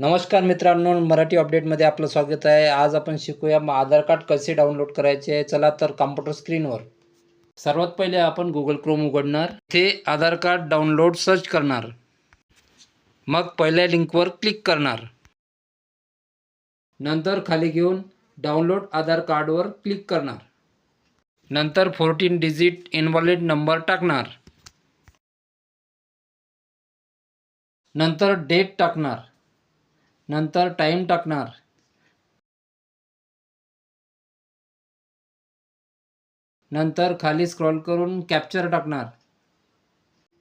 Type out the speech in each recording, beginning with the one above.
नमस्कार मित्रांनो मराठी अपडेटमध्ये आपलं स्वागत आहे. आज आपण शिकूया मग आधार कार्ड कसे डाउनलोड करायचे चला तर कॉम्प्युटर स्क्रीनवर सर्वात पहिले आपण गुगल क्रोम उघडणार. ते आधार कार्ड डाउनलोड सर्च करणार. मग पहिल्या लिंकवर क्लिक करणार. नंतर खाली घेऊन डाउनलोड आधार कार्डवर क्लिक करणार. नंतर फोर्टीन डिजिट इनव्हॅलिड नंबर टाकणार. नंतर डेट टाकणार. नंतर टाईम टाकणार. नंतर खाली स्क्रॉल करून कॅप्चर टाकणार.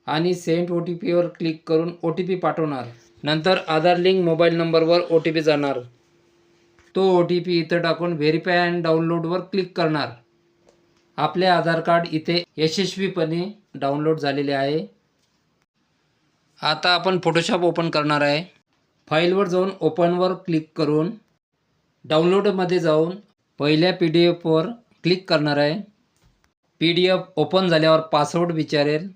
आणि सेंट ओ टी पीवर क्लिक करून ओ टी पी पाठवणार. नंतर आधार लिंक मोबाईल नंबरवर ओ टी पी जाणार. तो ओ टी पी इथं टाकून व्हेरीफाय अँड डाउनलोडवर क्लिक करणार. आपले आधार कार्ड इथे यशस्वीपणे डाउनलोड झालेले आहे. आता आपण फोटोशॉप ओपन करणार आहे. फाईलवर जाऊन ओपनवर क्लिक करून डाउनलोडमध्ये जाऊन पहिल्या पी डी एफवर क्लिक करणार आहे. पी डी एफ ओपन झाल्यावर पासवर्ड विचारेल.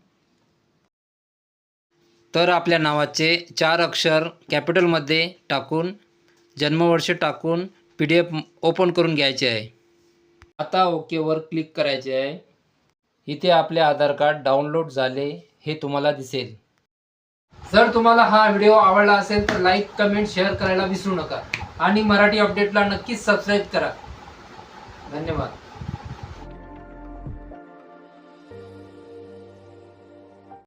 तर आपल्या नावाचे चार अक्षर कॅपिटलमध्ये टाकून जन्मवर्ष टाकून पी डी एफ ओपन करून घ्यायचे आहे. आता ओकेवर क्लिक करायचे आहे. इथे आपले आधार कार्ड डाउनलोड झाले हे तुम्हाला दिसेल. जर तुम्हाला हा व्हिडिओ आवडला असेल तर लाईक कमेंट शेअर करायला विसरू नका. आणि मराठी अपडेटला नक्कीच सबस्क्राईब करा. धन्यवाद.